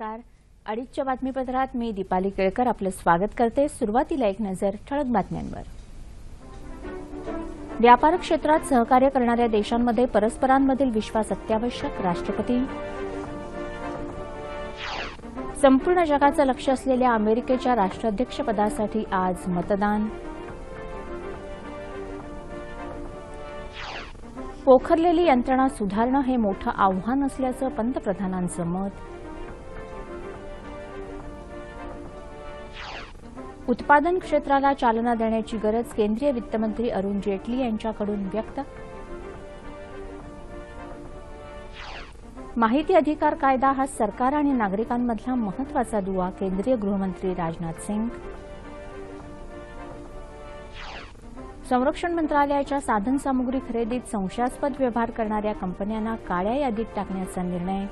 नमस्कार. अडीचच्या बातमीपत्रात मी दीपाली केळकर आपलं स्वागत करते. सुरुवातीला एक नजर ठळक बातम्यांवर. व्यापार क्षेत्रात सहकार्य करणाऱ्या देशांमध्ये परस्परांमधील विश्वास अत्यावश्यक राष्ट्रपती. संपूर्ण जगाचं लक्ष असलेल्या अमेरिकेच्या राष्ट्राध्यक्षपदासाठी आज मतदान. पोखरलेली यंत्रणा सुधारणं हे मोठं आव्हान असल्याचं पंतप्रधानांचं मत. उत्पादन क्षेत्राला चालना देण्याची गरज केंद्रीय वित्तमंत्री अरुण जेटली यांच्याकडून व्यक्त. माहिती अधिकार कायदा हा सरकार आणि नागरिकांमधला महत्त्वाचा दुवा केंद्रीय गृहमंत्री राजनाथ सिंग. संरक्षण मंत्रालयाच्या साधनसामुग्री खरेदीत संशयास्पद व्यवहार करणाऱ्या कंपन्यांना काळ्या यादीत टाकण्याचा निर्णय.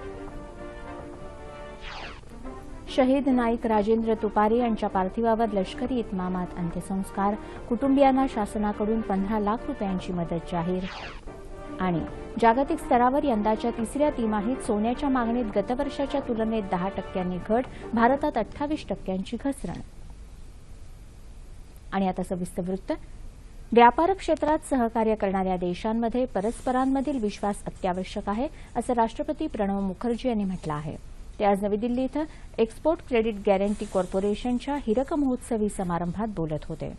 शहीद नाईक राजेंद्र तुपारे यांच्या पार्थिवावर लष्करी इतमामात अंत्यसंस्कार. कुटुंबियांना शासनाकडून पंधरा लाख रुपयांची मदत जाहीर. आणि जागतिक स्तरावर यंदाच्या तिसऱ्या तिमाहीत सोन्याच्या मागणीत गतवर्षाच्या तुलनेत दहा टक्क्यांनी घट भारतात अठ्ठावीस टक्क्यांची घसरण. आणि आता सविस्तर वृत्त. व्यापार क्षेत्रात सहकार्य करणाऱ्या देशांमध्ये परस्परांमधील विश्वास अत्यावश्यक आहे असं राष्ट्रपती प्रणव मुखर्जी यांनी म्हटलं आहे. ते आज नवी दिल्ली इथं एक्सपोर्ट क्रेडिट गॅरंटी कॉर्पोरेशनच्या हिरक महोत्सवी समारंभात बोलत होते.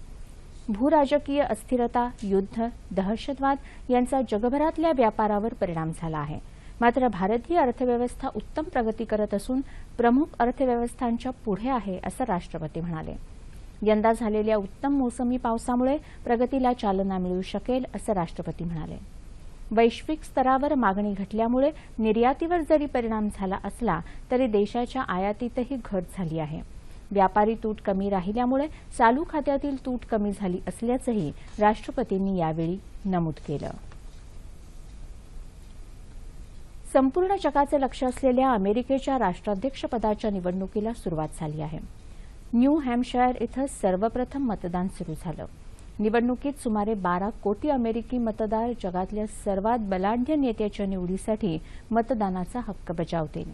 भूराजकीय अस्थिरता युद्ध दहशतवाद यांचा जगभरातल्या व्यापारावर परिणाम झाला आहे. मात्र भारतीय अर्थव्यवस्था उत्तम प्रगती करत असून प्रमुख अर्थव्यवस्थांच्या पुढे आहे असं राष्ट्रपती म्हणाले. यंदा झालेल्या उत्तम मोसमी पावसामुळे प्रगतीला चालना मिळू शकेल असं राष्ट्रपती म्हणाले. वैश्विक स्तरावर मागणी घटल्यामुळे निर्यातीवर जरी परिणाम झाला असला तरी देशाच्या आयातीतही घट झाली आहे. व्यापारी तूट कमी राहिल्यामुळे चालू खात्यातील तूट कमी झाली असल्याचंही राष्ट्रपतींनी यावेळी नमूद केलं. संपूर्ण जगाचं लक्ष असलेल्या अमेरिकेच्या राष्ट्राध्यक्षपदाच्या निवडणुकीला सुरुवात झाली आहे. न्यू हॅम्पशायर इथं सर्वप्रथम मतदान सुरू झालं. निवडणुकीत सुमारे बारा कोटी अमेरिकी मतदार जगातल्या सर्वात बलाढ्य नेत्याच्या निवडीसाठी मतदानाचा हक्क बजावतील.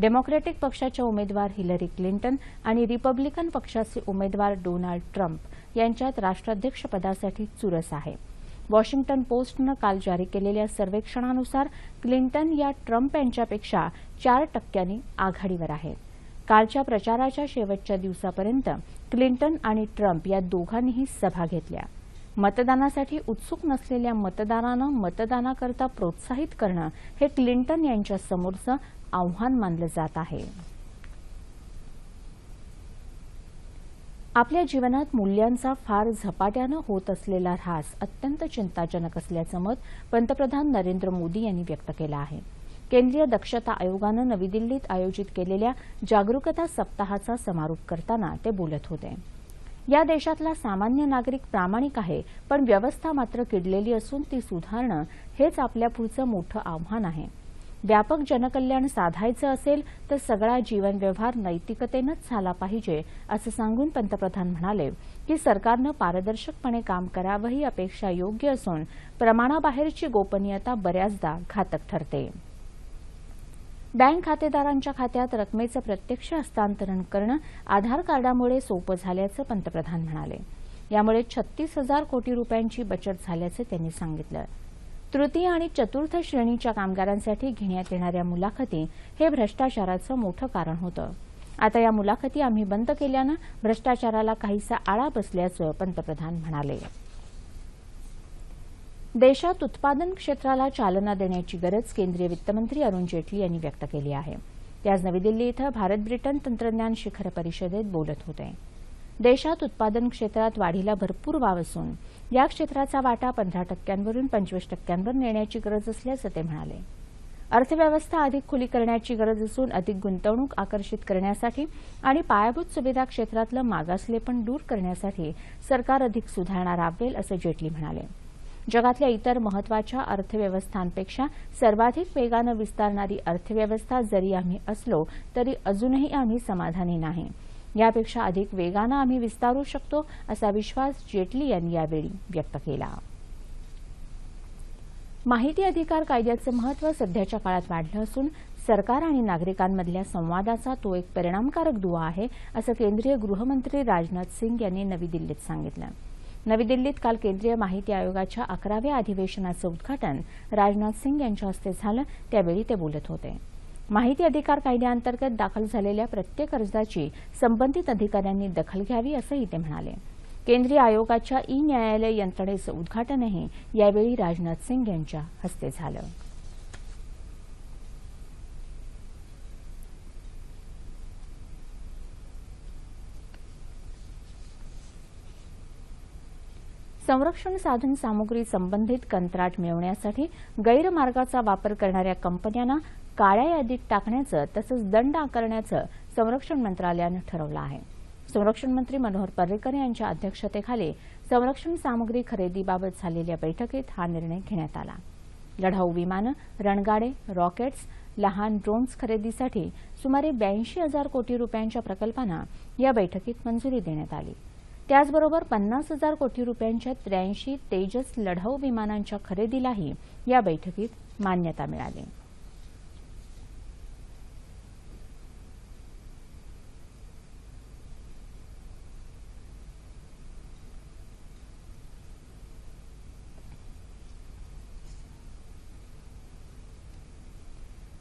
डेमोक्रॅटिक पक्षाच्या उमेदवार हिलरी क्लिंटन आणि रिपब्लिकन पक्षाचे उमेदवार डोनाल्ड ट्रम्प यांच्यात राष्ट्राध्यक्षपदासाठी चुरस आहे. वॉशिंग्टन पोस्टनं काल जारी केलेल्या सर्वेक्षणानुसार क्लिंटन या ट्रम्प यांच्यापेक्षा चार टक्क्यांनी आघाडीवर आहेत कालच्या प्रचाराच्या शेवटच्या दिवसापर्यंत क्लिंटन आणि ट्रम्प या दोघांनीही सभा घेतल्या. मतदानासाठी उत्सुक नसलेल्या मतदारानं मतदानाकरता प्रोत्साहित करणं हे क्लिंटन यांच्या समोरचं आव्हान मानलं जात आहे. आपल्या जीवनात मूल्यांचा फार झपाट्यानं होत असलेला ऱ्हास अत्यंत चिंताजनक असल्याचं मत पंतप्रधान नरेंद्र मोदी यांनी व्यक्त केलं आहे. केंद्रीय दक्षता आयोगानं नवी दिल्लीत आयोजित केलेल्या जागरूकता सप्ताहाचा समारोप करताना ते बोलत होते. या देशातला सामान्य नागरिक प्रामाणिक आहे पण व्यवस्था मात्र किडलेली असून ती सुधारणं हेच आपल्या पुढचं मोठं आव्हान आहे. व्यापक जनकल्याण साधायचं असेल तर सगळा जीवन व्यवहार नैतिकतेनंच झाला पाहिजे असं सांगून पंतप्रधान म्हणाले की सरकारनं पारदर्शकपणे काम करावं ही अपेक्षा योग्य असून प्रमाणाबाहेरची गोपनीयता बऱ्याचदा घातक ठरते. बँक खातेदारांच्या खात्यात रकमेचं प्रत्यक्ष हस्तांतरण करणं आधार कार्डामुळे सोपं झाल्याचं पंतप्रधान म्हणाले. यामुळे छत्तीस हजार कोटी रुपयांची बचत झाल्याचं त्यांनी सांगितलं. तृतीय आणि चतुर्थ श्रेणीच्या कामगारांसाठी घेण्यात येणाऱ्या मुलाखती हे भ्रष्टाचाराचं मोठं कारण होतं. आता या मुलाखती आम्ही बंद केल्यानं भ्रष्टाचाराला काहीसा आळा बसल्याचं पंतप्रधान म्हणाले. देशात उत्पादन क्षेत्राला चालना देण्याची गरज केंद्रीय वित्तमंत्री अरुण जेटली यांनी व्यक्त केली आहे. ते आज नवी दिल्ली इथं भारत ब्रिटन तंत्रज्ञान शिखर परिषदेत बोलत होते. देशात उत्पादन क्षेत्रात वाढीला भरपूर वाव असून या क्षेत्राचा वाटा पंधरा टक्क्यांवरून पंचवीस टक्क्यांवर नेण्याची गरज असल्याचं ते म्हणाले. अर्थव्यवस्था अधिक खुली करण्याची गरज असून अधिक गुंतवणूक आकर्षित करण्यासाठी आणि पायाभूत सुविधा क्षेत्रातलं मागासलेपण दूर करण्यासाठी सरकार अधिक सुधारणा राबवेल असं जेटली म्हणाले. जगातल्या इतर महत्त्वाच्या अर्थव्यवस्थांपेक्षा सर्वाधिक वेगानं विस्तारणारी अर्थव्यवस्था जरी आम्ही असलो तरी अजूनही आम्ही समाधानी नाही. यापेक्षा अधिक वेगानं आम्ही विस्तारू शकतो असा विश्वास जेटली यांनी यावेळी व्यक्त केला. माहिती अधिकार कायद्याचं महत्त्व सध्याच्या काळात वाढलं असून सरकार आणि नागरिकांमधल्या संवादाचा तो एक परिणामकारक दुवा आहे असं केंद्रीय गृहमंत्री राजनाथ सिंग यांनी नवी दिल्लीत सांगितलं. नवी दिल्लीत काल केंद्रीय माहिती आयोगाच्या अकराव्या अधिवेशनाचं उद्घाटन राजनाथ सिंग यांच्या हस्ते झालं त्यावेळी ते बोलत होते. माहिती अधिकार कायद्याअंतर्गत दाखल झालेल्या प्रत्येक अर्जाची संबंधित अधिकाऱ्यांनी दखल घ्यावी असंही ते म्हणाले. केंद्रीय आयोगाच्या ई न्यायालय यंत्रणेचं उद्घाटनही यावेळी राजनाथ सिंग यांच्या हस्ते झालं. संरक्षण साधन सामुग्री संबंधित कंत्राट मिळवण्यासाठी गैरमार्गाचा वापर करणाऱ्या कंपन्यांना काळ्या यादीत टाकण्याचं तसंच दंड आकारण्याचं संरक्षण मंत्रालयानं ठरवलं आहे. संरक्षण मंत्री मनोहर पर्रिकर यांच्या अध्यक्षतेखाली संरक्षण सामुग्री खरेदीबाबत झालेल्या बैठकीत हा निर्णय घेण्यात आला. लढाऊ विमानं रणगाडे रॉकेट्स लहान ड्रोन्स खरेदीसाठी सुमारे ब्याऐंशी हजार कोटी रुपयांच्या प्रकल्पांना या बैठकीत मंजुरी देण्यात आली. त्याचबरोबर पन्नास हजार कोटी रुपयांच्या त्र्याऐंशी तेजस लढाऊ विमानांच्या खरेदीलाही या बैठकीत मान्यता मिळाली.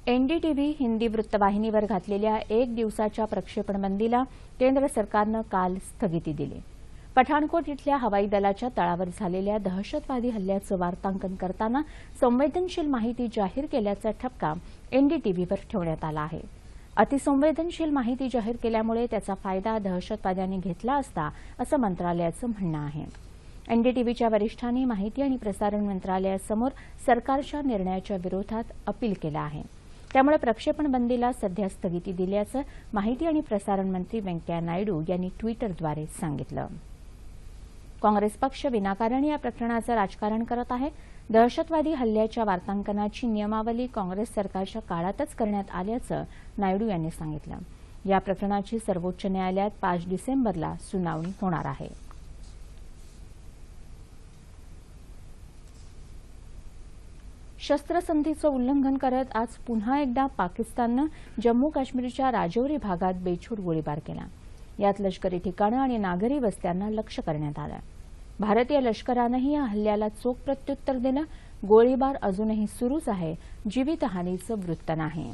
एनडीटीव्ही हिंदी वृत्तवाहिनीवर घातलेल्या एक दिवसाच्या प्रक्षेपण बंदीला केंद्र सरकारनं काल स्थगिती दिली. पठाणकोट इथल्या हवाई दलाच्या तळावर झालेल्या दहशतवादी हल्ल्याचं वार्तांकन करताना संवेदनशील माहिती जाहीर केल्याचा ठपका एनडीटीव्हीवर ठेवण्यात आला आहे. अतिसंवेदनशील माहिती जाहीर केल्यामुळे त्याचा फायदा दहशतवाद्यांनी घेतला असता असं मंत्रालयाचं म्हणणं आहे. एनडीटीव्हीच्या वरिष्ठांनी माहिती आणि प्रसारण मंत्रालयासमोर सरकारच्या निर्णयाच्या विरोधात अपील केलं आहे. त्यामुळे प्रक्षेपण बंदीला सध्या स्थगिती दिल्याचं माहिती आणि प्रसारण मंत्री व्यंकय्या नायडू यांनी ट्विटरद्वारे सांगितलं. काँग्रेस पक्ष विनाकारण या प्रकरणाचं राजकारण करत आहे. दहशतवादी हल्ल्याच्या वार्तांकनाची नियमावली काँग्रेस सरकारच्या काळातच करण्यात आल्याचं नायडू यांनी सांगितलं. या प्रकरणाची सर्वोच्च न्यायालयात पाच डिसेंबरला सुनावणी होणार आहे. शस्त्रसंधीचं उल्लंघन करत आज पुन्हा एकदा पाकिस्ताननं जम्मू काश्मीरच्या राजौरी भागात बेछूट गोळीबार केला. यात लष्करी ठिकाणं आणि नागरी वस्त्यांना लक्ष्य करण्यात आलं. भारतीय लष्करानंही या हल्ल्याला चोख प्रत्युत्तर दिलं गोळीबार अजूनही सुरूच आहे जीवितहानीचं वृत्त नाही.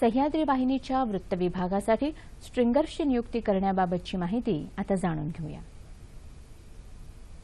सह्याद्री वाहिनीच्या वृत्त विभागासाठी स्ट्रिंगर्सची नियुक्ती करण्याबाबतची माहिती आता जाणून घेऊया.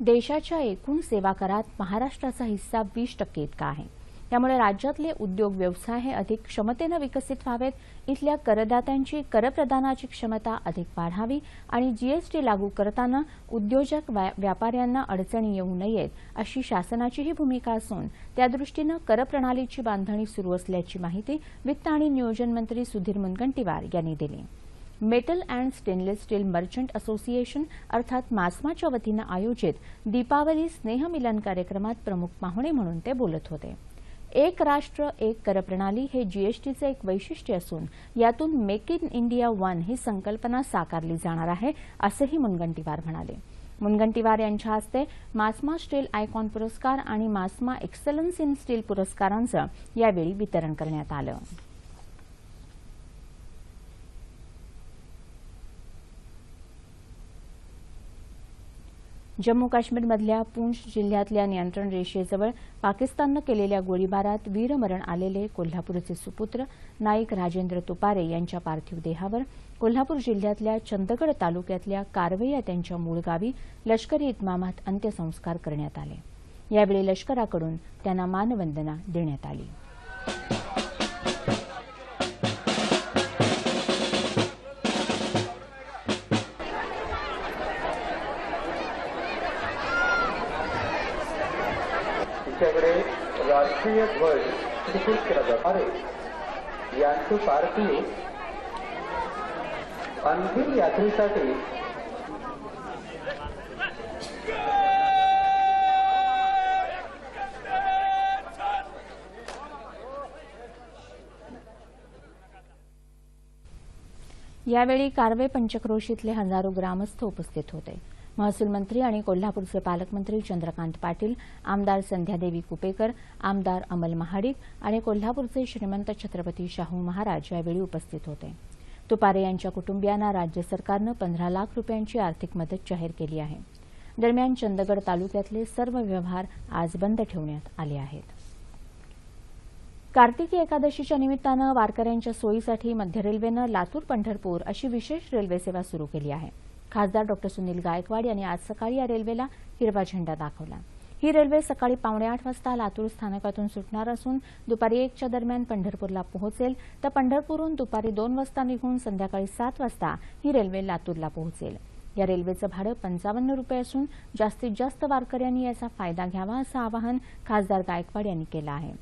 देशाच्या एकूण सेवा करात महाराष्ट्राचा हिस्सा वीस टक्के इतका आहे. त्यामुळे राज्यातले उद्योग व्यवसाय हे अधिक क्षमतेनं विकसित व्हावेत इथल्या करदात्यांची करप्रदानाची क्षमता अधिक वाढावी आणि जीएसटी लागू करताना उद्योजक व्यापाऱ्यांना अडचणी येऊ नयेत अशी शासनाचीही भूमिका असून त्यादृष्टीनं करप्रणालीची बांधणी सुरू असल्याची माहिती वित्त आणि नियोजन मंत्री सुधीर मुनगंटीवार यांनी दिली. Metal and stainless steel merchant association अर्थात मास्माच्या वतीनं आयोजित दीपावली स्नेहमिलन कार्यक्रमात प्रमुख पाहुणे म्हणून ते बोलत होते. एक राष्ट्र एक करप्रणाली हे जीएसटीचं एक वैशिष्ट्य असून यातून मेक इन इंडिया वन ही संकल्पना साकारली जाणार आहे असंही मुनगंटीवार म्हणाले. मुनगंटीवार यांच्या हस्ते मास्मा स्टील आयकॉन पुरस्कार आणि मास्मा एक्सलन्स इन स्टील पुरस्कारांचं यावेळी वितरण करण्यात आलं. जम्मू काश्मीरमधल्या पूंछ जिल्ह्यातल्या नियंत्रण रेषेजवळ पाकिस्ताननं केलेल्या गोळीबारात वीरमरण आलेले कोल्हापूरचे सुपुत्र नाईक राजेंद्र तुपारे यांच्या पार्थिव देहावर कोल्हापूर जिल्ह्यातल्या चंदगड तालुक्यातल्या कारवे या त्यांच्या मूळ गावी लष्करी इतमामात अंत्यसंस्कार करण्यात आले. यावेळी लष्कराकडून त्यांना मानवंदना देण्यात आली. त्यांच्याकडे राष्ट्रीय ध्वज प्रस्तुत केला जात आहे. यांचे पार्थिव अंतिम यात्रेसाठी यावेळी कारवे पंचक्रोशीतले हजारो ग्रामस्थ उपस्थित होते. महसूल मंत्री आणि कोल्हापूरचे पालकमंत्री चंद्रकांत पाटील आमदार संध्यादेवी कुपेकर आमदार अमल महाडिक आणि कोल्हापूरचे श्रीमंत छत्रपती शाहू महाराज यावेळी उपस्थित होते. तुपारे यांच्या कुटुंबियांना राज्य सरकारनं पंधरा लाख रुपयांची आर्थिक मदत जाहीर केली आहे. दरम्यान चंदगड तालुक्यातले सर्व व्यवहार आज बंद ठेवण्यात आले आहेत. कार्तिकी एकादशीच्या निमित्तानं वारकऱ्यांच्या सोयीसाठी मध्य रेल्वेनं लातूर पंढरपूर अशी विशेष रेल्वे सेवा सुरू केली आहे. खासदार डॉ. सुनील गायकवाड यांनी आज सकाळी या रेल्वेला हिरवा झेंडा दाखवला. ही रेल्वे सकाळी पावणे आठ वाजता लातूर स्थानकातून सुटणार असून दुपारी एकच्या दरम्यान पंढरपूरला पोहोचेल. तर पंढरपूरहून दुपारी दोन वाजता निघून संध्याकाळी सात वाजता ही रेल्वे लातूरला पोहोचेल. या रेल्वेचं भाडं पंचावन्न रुपये असून जास्तीत जास्त वारकऱ्यांनी याचा फायदा घ्यावा असं आवाहन खासदार गायकवाड यांनी केलं आहे.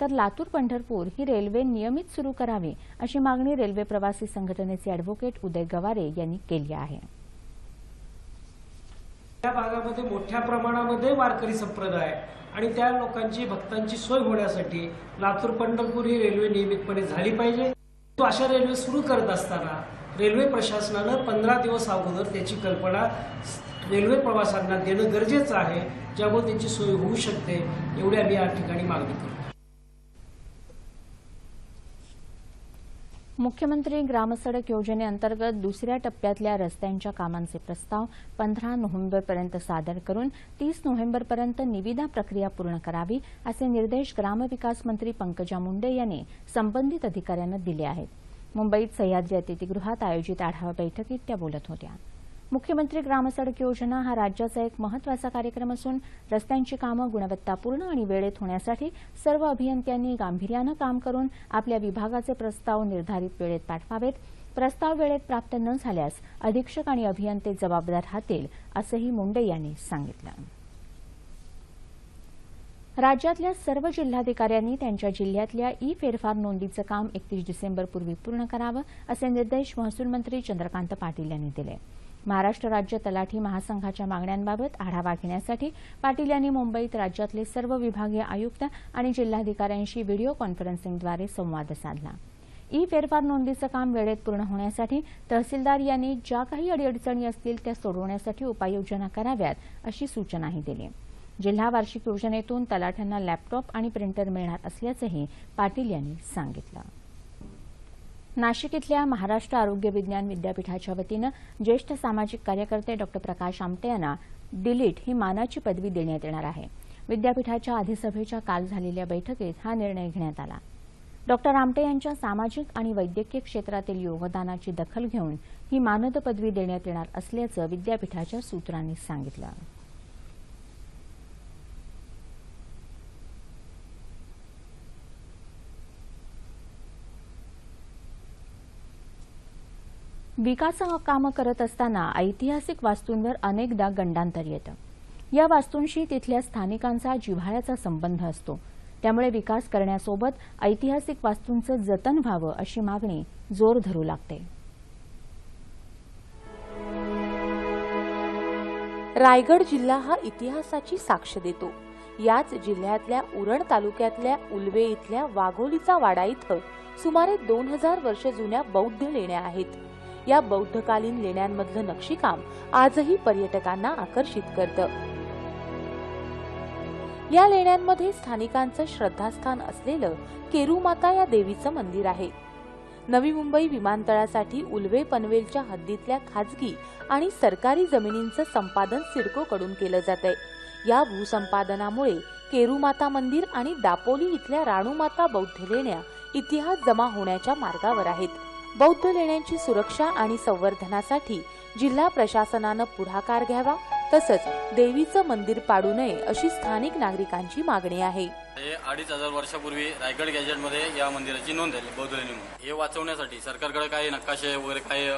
तर लातूर पंढरपूर ही रेल्वे नियमित सुरू करावी अशी मागणी रेल्वे प्रवासी संघटनेचे अॅडव्होकेट उदय गवारे यांनी केली आहे. त्या भागामध्ये मोठ्या प्रमाणामध्ये वारकरी संप्रदाय आणि त्या लोकांची भक्तांची सोय होण्यासाठी लातूर पंढरपूर ही रेल्वे नियमितपणे झाली पाहिजे. तो अशा रेल्वे सुरू करत असताना रेल्वे प्रशासनानं पंधरा दिवस अगोदर त्याची कल्पना रेल्वे प्रवाशांना देणं गरजेचं आहे. ज्यामुळे त्यांची सोय होऊ शकते एवढी आम्ही या ठिकाणी मागणी करतो. मुख्यमंत्री ग्रामसडक योजनेअंतर्गत दुसऱ्या टप्प्यातल्या रस्त्यांच्या कामांचे प्रस्ताव पंधरा नोव्हेंबरपर्यंत सादर करून तीस नोव्हेंबरपर्यंत निविदा प्रक्रिया पूर्ण करावी असे निर्देश ग्रामविकास मंत्री पंकजा मुंडे यांनी संबंधित अधिकाऱ्यांना दिले आहेत. मुंबईत सह्याद्री अतिथीगृहात आयोजित आढावा बैठकीत त्या बोलत होत्या. मुख्यमंत्री ग्रामसडक योजना हा राज्याचा एक महत्त्वाचा कार्यक्रम असून रस्त्यांची कामं गुणवत्तापूर्ण आणि वेळेत होण्यासाठी सर्व अभियंत्यांनी गांभीर्यानं काम करून आपल्या विभागाचे प्रस्ताव निर्धारित वेळेत पाठवावेत. प्रस्ताव वेळेत प्राप्त न झाल्यास अधीक्षक आणि अभियंते जबाबदार राहतील असंही मुंडे यांनी सांगितलं. राज्यातल्या सर्व जिल्हाधिकाऱ्यांनी त्यांच्या जिल्ह्यातल्या ई फेरफार नोंदीचं काम एकतीस डिसेंबरपूर्वी पूर्ण करावं असे निर्देश महसूल मंत्री चंद्रकांत पाटील यांनी दिले. महाराष्ट्र राज्य तलाठी महासंघाच्या मागण्यांबाबत आढावा घेण्यासाठी पाटील यांनी मुंबईत राज्यातले सर्व विभागीय आयुक्त आणि जिल्हाधिकाऱ्यांशी व्हिडिओ कॉन्फरन्सिंगद्वारे संवाद साधला. ई फेरफार नोंदीचं काम वेळेत पूर्ण होण्यासाठी तहसीलदार यांनी ज्या काही अडीअडचणी असतील त्या सोडवण्यासाठी उपाययोजना कराव्यात अशी सूचनाही दिली. जिल्हा वार्षिक योजनेतून तलाठ्यांना लॅपटॉप आणि प्रिंटर मिळणार असल्याचंही पाटील यांनी सांगितलं. नाशिक इथल्या महाराष्ट्र आरोग्य विज्ञान विद्यापीठाच्या वतीनं ज्येष्ठ सामाजिक कार्यकर्ते डॉ. प्रकाश आमटे यांना डिलीट ही मानाची पदवी देण्यात येणार आहे. विद्यापीठाच्या अधिसभेच्या काल झालेल्या बैठकीत हा निर्णय घेण्यात आला. डॉक्टर आमटे यांच्या सामाजिक आणि वैद्यकीय क्षेत्रातील योगदानाची दखल घेऊन ही मानद पदवी देण्यात येणार असल्याचं विद्यापीठाच्या सूत्रांनी सांगितलं. विकास कामं करत असताना ऐतिहासिक वास्तूंवर अनेकदा गंडांतर येतं. या वास्तूंशी तिथल्या स्थानिकांचा जिव्हाळ्याचा संबंध असतो. त्यामुळे विकास करण्यासोबत ऐतिहासिक वास्तूंचं जतन व्हावं अशी मागणी जोर धरू लागते. रायगड जिल्हा हा इतिहासाची साक्ष देतो. याच जिल्ह्यातल्या उरण तालुक्यातल्या उलवे इथल्या वाघोलीचा वाडा इथं सुमारे दोन हजार वर्ष जुन्या बौद्ध लेण्या आहेत. या बौद्धकालीन लेण्यांमधलं नक्षीकाम आजही पर्यटकांना आकर्षित करतं. या लेण्यांमध्ये स्थानिकांचं श्रद्धास्थान असलेलं केरुमाता या देवीचं मंदिर आहे. नवी मुंबई विमानतळासाठी उल्वे पनवेलच्या हद्दीतल्या खाजगी आणि सरकारी जमिनींचं संपादन सिडकोकडून केलं जातंय. या भूसंपादनामुळे केरुमाता मंदिर आणि दापोली इथल्या राणूमाता बौद्ध लेण्या इतिहास जमा होण्याच्या मार्गावर आहेत. बौद्ध लेण्यांची सुरक्षा आणि संवर्धनासाठी जिल्हा प्रशासनानं पुढाकार घ्यावा तसंच देवीचं मंदिर पाडू नये अशी स्थानिक नागरिकांची मागणी आहे. हे अडीच हजार वर्षापूर्वी रायगड गॅजेटमध्ये या मंदिराची नोंद झाली बौद्ध लेणी म्हणून. हे वाचवण्यासाठी सरकारकडे काही नकाशे वगैरे काही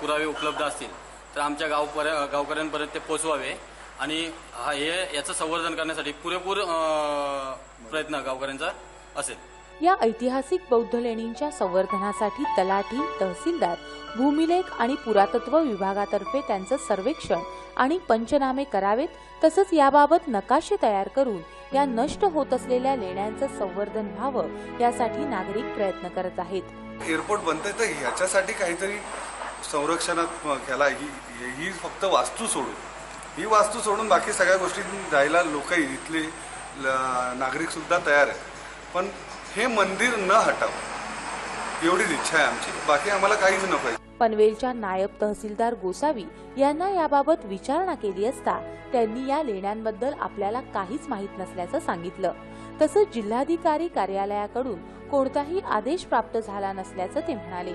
पुरावे उपलब्ध असतील तर आमच्या गाव गावकऱ्यांपर्यंत ते पोचवावे आणि हा हे याचं संवर्धन करण्यासाठी पुरेपूर प्रयत्न गावकऱ्यांचा असेल. या ऐतिहासिक बौद्ध लेणींच्या संवर्धनासाठी तलाठी तहसीलदार भूमिलेख आणि पुरातत्व विभागातर्फे त्यांचं सर्वेक्षण आणि पंचनामे करावेत तसंच याबाबत नकाशे तयार करून या नष्ट होत असलेल्या लेण्यांचं संवर्धन व्हावं यासाठी नागरिक प्रयत्न करत आहेत. एअरपोर्ट बनतंय तर ह्याच्यासाठी काहीतरी संरक्षणात ह्याला ही ही फक्त वास्तू सोडून ही वास्तू सोडून बाकी सगळ्या गोष्टी जायला लोक इथले नागरिकसुद्धा नागरिक सुद्धा तयार आहेत. पण हे मंदिर न हटावं. एवढीच इच्छा आहे आमची. बाकी आम्हाला काहीच नको आहे. पनवेलच्या नायब तहसीलदार गोसावी यांना याबाबत विचारणा केली असता त्यांनी या लेण्यांबद्दल आपल्याला काहीच माहीत नसल्याचं सांगितलं. तसंच जिल्हाधिकारी कार्यालयाकडून कोणताही आदेश प्राप्त झाला नसल्याचं ते म्हणाले.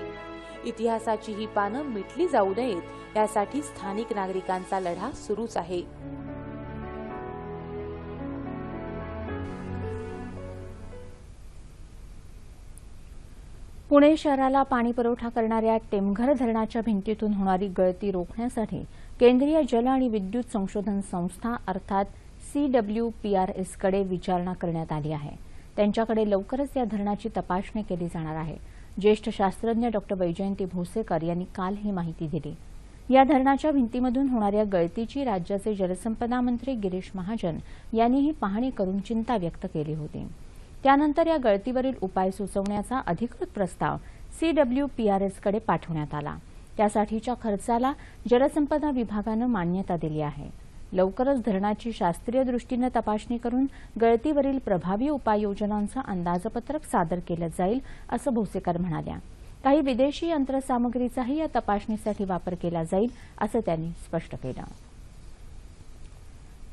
इतिहासाची ही पानं मिटली जाऊ नयेत यासाठी स्थानिक नागरिकांचा लढा सुरूच आहे. पुणे शहराला पाणी पुरवठा करणाऱ्या टेमघर धरणाच्या भिंतीतून होणारी गळती रोखण्यासाठी केंद्रीय जल आणि विद्युत संशोधन संस्था अर्थात सीडब्ल्यूपीआरएसकडे विचारणा करण्यात आली आहे. त्यांच्याकडे लवकरच या धरणाची तपासणी केली जाणार आहे. ज्येष्ठ शास्त्रज्ञ डॉ. वैजयंती भोसेकर यांनी काल ही माहिती दिली. या धरणाच्या भिंतीमधून होणाऱ्या गळतीची राज्याचे जलसंपदा मंत्री गिरीश महाजन यांनीही पाहणी करून चिंता व्यक्त केली होती. त्यानंतर या गळतीवरील उपाय सुचवण्याचा अधिकृत प्रस्ताव सीडब्ल्यूपीआरएसकडे पाठवण्यात आला. त्यासाठीच्या खर्चाला जलसंपदा विभागानं मान्यता दिली आहे. लवकरच धरणाची शास्त्रीय दृष्टीनं तपासणी करून गळतीवरील प्रभावी उपाययोजनांचं अंदाजपत्रक सादर केलं जाईल असं भोसेकर म्हणाल्या. काही विदेशी यंत्रसामग्रीचाही या तपासणीसाठी वापर केला जाईल असं त्यांनी स्पष्ट केलं.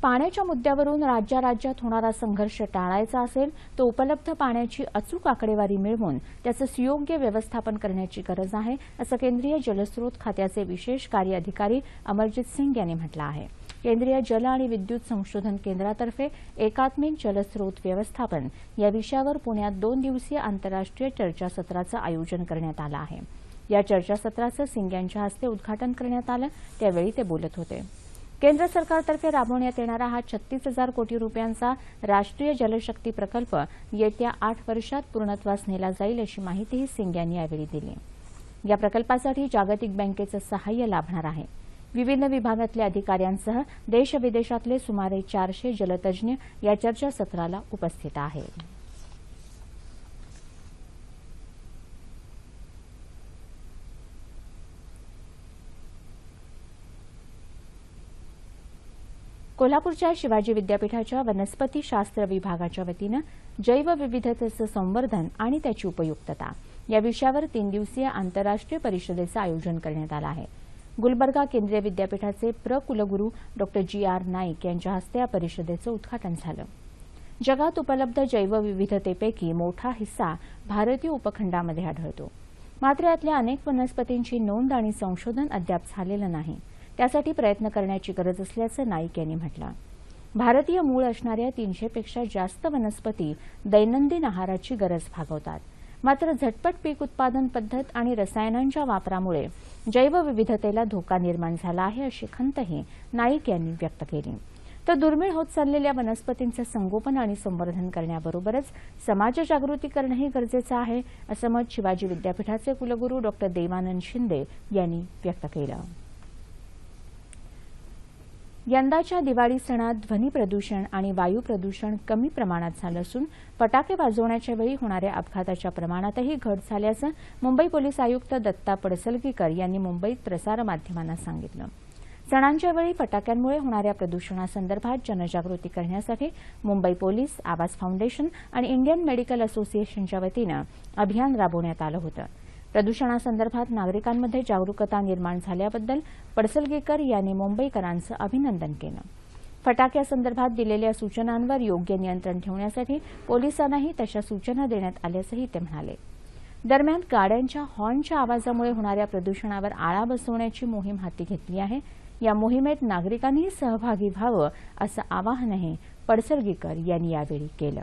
पाण्याच्या मुद्द्यावरून राज्या राज्यात होणारा संघर्ष टाळायचा असेल तर उपलब्ध पाण्याची अचूक आकडेवारी मिळवून त्याचं सुयोग्य व्यवस्थापन करण्याची गरज आहे असं केंद्रीय जलस्रोत खात्याचे विशेष कार्य अधिकारी अमरजित सिंग यांनी म्हटलं आहे. केंद्रीय जल आणि विद्युत संशोधन केंद्रातर्फे एकात्मिक जलस्रोत व्यवस्थापन या विषयावर पुण्यात दोन दिवसीय आंतरराष्ट्रीय चर्चासत्राचं आयोजन करण्यात आलं आहे. या चर्चासत्राचं सिंग यांच्या हस्ते उद्घाटन करण्यात आलं त्यावेळी ते बोलत होते. केंद्र सरकारतर्फे राबवण्यात येणारा हा छत्तीस हजार कोटी रुपयांचा राष्ट्रीय जलशक्ती प्रकल्प येत्या आठ वर्षात पूर्णत्वास नेला जाईल अशी माहितीही सिंग यांनी यावेळी दिली. या प्रकल्पासाठी जागतिक बँकेचं सहाय्य लाभणार आहे. विविध विभागातल्या अधिकाऱ्यांसह देश विदेशातले सुमारे चारशे जलतज्ञ या चर्चासत्राला उपस्थित आहेत. कोल्हापूरच्या शिवाजी विद्यापीठाच्या वनस्पती शास्त्र विभागाच्या वतीनं जैवविविधतेचं संवर्धन आणि त्याची उपयुक्तता या विषयावर तीन दिवसीय आंतरराष्ट्रीय परिषदेचं आयोजन करण्यात आलं आहे. गुलबर्गा केंद्रीय विद्यापीठाचे प्र कुलगुरू डॉ जी आर नाईक यांच्या हस्ते या परिषदेचं उद्घाटन झालं. जगात उपलब्ध जैवविविधतेपैकी मोठा हिस्सा भारतीय उपखंडामध्ये आढळतो. मात्र यातल्या अनेक वनस्पतींची नोंद आणि संशोधन अद्याप झालेलं नाही. त्यासाठी प्रयत्न करण्याची गरज असल्याचं नाईक यांनी म्हटलं. भारतीय मूळ असणाऱ्या तीनशेपेक्षा जास्त वनस्पती दैनंदिन आहाराची गरज भागवतात. मात्र झटपट पीक उत्पादन पद्धत आणि रसायनांच्या वापरामुळे जैवविविधतेला धोका निर्माण झाला आहे अशी खंतही नाईक यांनी व्यक्त केली. तर दुर्मिळ होत चाललेल्या वनस्पतींचं संगोपन आणि संवर्धन करण्याबरोबरच समाजजागृती करणंही गरजेचं आहे असं मत शिवाजी विद्यापीठाचे कुलगुरू डॉ देवानंद शिंदे यांनी व्यक्त केलं. यंदाच्या दिवाळी सणात ध्वनी प्रदूषण आणि वायू प्रदूषण कमी प्रमाणात झालं असून फटाके वाजवण्याच्या वेळी होणाऱ्या अपघाताच्या प्रमाणातही घट झाल्याचं मुंबई पोलीस आयुक्त दत्ता पडसलगीकर यांनी मुंबईत प्रसारमाध्यमांना सांगितलं. सणांच्या वेळी फटाक्यांमुळे होणाऱ्या प्रदूषणासंदर्भात जनजागृती करण्यासाठी मुंबई पोलीस आवाज फाउंडेशन आणि इंडियन मेडिकल असोसिएशनच्या वतीनं अभियान राबवण्यात आलं होतं. प्रदूषणासंदर्भात नागरिकांमध्ये जागरूकता निर्माण झाल्याबद्दल पडसलगेकर यांनी मुंबईकरांचं अभिनंदन केलं. फटाक्यासंदर्भात दिलेल्या सूचनांवर योग्य नियंत्रण ठेवण्यासाठी पोलिसांनाही तशा सूचना देण्यात आल्याचंही ते म्हणाले. दरम्यान गाड्यांच्या हॉर्नच्या आवाजामुळे होणाऱ्या प्रदूषणावर आळा बसवण्याची मोहीम हाती घेतली आहे. या मोहिमेत नागरिकांनीही सहभागी व्हावं असं आवाहनही पडसलगीकर यांनी यावेळी केलं.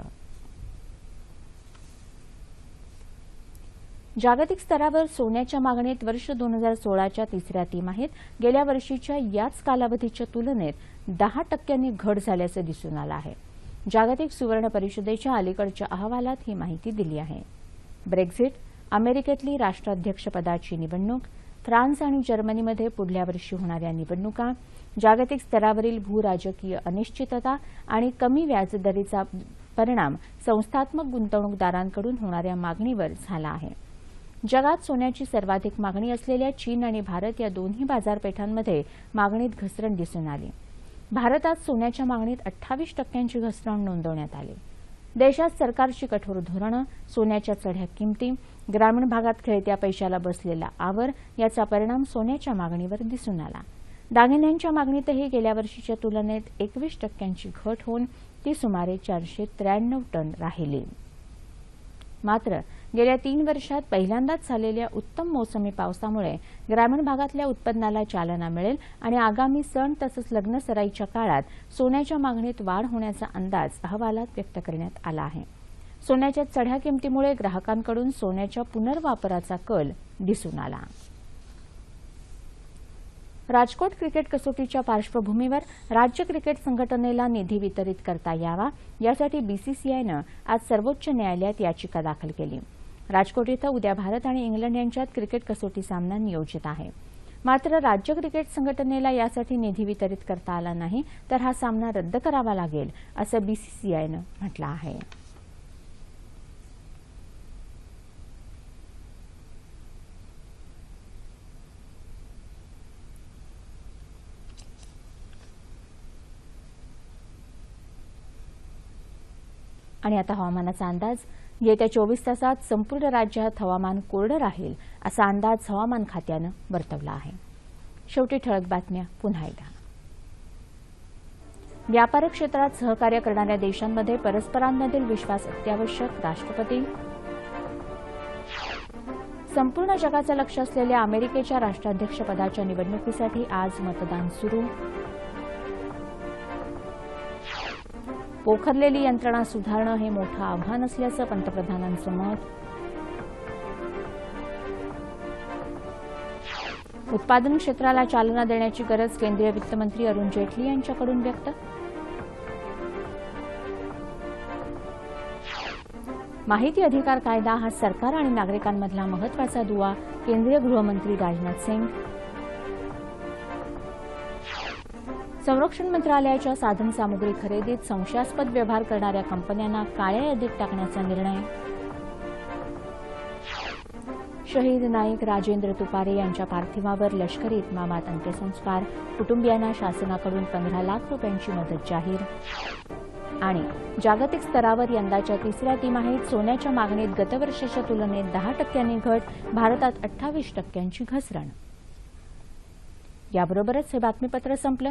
जागतिक स्तरावर सोन्याच्या मागणीत वर्ष दोन हजार सोळाच्या तिसऱ्या तिमाहीत गेल्या वर्षीच्या याच कालावधीच्या तुलनेत दहा टक्क्यांनी घट झाल्याचं दिसून आलं आहे. जागतिक सुवर्ण परिषदेच्या अलीकडच्या अहवालात ही माहिती दिली आहे. ब्रेक्झिट अमेरिकेतली राष्ट्राध्यक्षपदाची निवडणूक फ्रान्स आणि जर्मनीमध्ये पुढल्या वर्षी होणाऱ्या निवडणुका जागतिक स्तरावरील भूराजकीय अनिश्चितता आणि कमी व्याजदरीचा परिणाम संस्थात्मक गुंतवणूकदारांकडून होणाऱ्या मागणीवर झाला आहे. जगात सोन्याची सर्वाधिक मागणी असलेल्या चीन आणि भारत या दोन्ही बाजारपेठांमध्ये मागणीत घसरण दिसून आली. भारतात सोन्याच्या मागणीत अठ्ठावीस टक्क्यांची घसरण नोंदवण्यात आली. देशात सरकारची कठोर धोरणं सोन्याच्या चढ्या किमती ग्रामीण भागात खेळत्या पैशाला बसलेला आवर याचा परिणाम सोन्याच्या मागणीवर दिसून आला. दागिन्यांच्या मागणीतही गेल्या वर्षीच्या तुलनेत एकवीस टक्क्यांची घट होऊन ती सुमारे चारशे त्र्याण्णव टन राहिली. मात्र गेल्या तीन वर्षात पहिल्यांदाच झालेल्या उत्तम मोसमी पावसामुळे ग्रामीण भागातल्या उत्पन्नाला चालना मिळेल आणि आगामी सण तसंच लग्न सराईच्या काळात सोन्याच्या मागणीत वाढ होण्याचा अंदाज अहवालात व्यक्त करण्यात आला आहे. सोन्याच्या चढ्या किमतीमुळे ग्राहकांकडून सोन्याच्या पुनर्वापराचा कल दिसून आला. राजकोट क्रिकेट कसोटीच्या पार्श्वभूमीवर राज्य क्रिकेट संघटनेला निधी वितरित करता यावा यासाठी बीसीसीआयनं आज सर्वोच्च न्यायालयात याचिका दाखल केली. राजकोट इथं उद्या भारत आणि इंग्लंड यांच्यात क्रिकेट कसोटी सामना नियोजित आहे. मात्र राज्य क्रिकेट संघटनेला यासाठी निधी वितरित करता आला नाही तर हा सामना रद्द करावा लागेल असं बीसीसीआयनं म्हटलं आहे. आणि आता हवामानाचा अंदाज येत्या चोवीस तासात संपूर्ण राज्यात हवामान कोरडं राहील असा अंदाज हवामान खात्यानं वर्तवला आहे. शेवटी ठळक बातम्या पुन्हा एकदा. व्यापार क्षेत्रात सहकार्य करणाऱ्या देशांमध्ये परस्परांमधील विश्वास अत्यावश्यक राष्ट्रपती. संपूर्ण जगाचं लक्ष असलेल्या अमेरिकेच्या राष्ट्राध्यक्षपदाच्या निवडणुकीसाठी आज मतदान सुरू. पोखरलेली यंत्रणा सुधारणं हे मोठं आव्हान असल्याचं पंतप्रधानांचं मत. उत्पादन क्षेत्राला चालना देण्याची गरज केंद्रीय वित्तमंत्री अरुण जेटली यांच्याकडून व्यक्त. माहिती अधिकार कायदा हा सरकार आणि नागरिकांमधला महत्त्वाचा दुवा केंद्रीय गृहमंत्री राजनाथ सिंग. संरक्षण मंत्रालयाच्या साधनसामुग्री खरेदीत संशयास्पद व्यवहार करणाऱ्या कंपन्यांना काळ्या यादीत टाकण्याचा निर्णय. शहीद नाईक राजेंद्र तुपारे यांच्या पार्थिवावर लष्करी इतमामात अंत्यसंस्कार. कुटुंबियांना शासनाकडून पंधरा लाख रुपयांची मदत जाहीर. आणि जागतिक स्तरावर यंदाच्या तिसऱ्या तिमाहीत सोन्याच्या मागणीत गतवर्षाच्या तुलनेत दहा टक्क्यांनी घट भारतात अठ्ठावीस टक्क्यांची घसरण. याबरोबरच हे बातमीपत्र संपलं.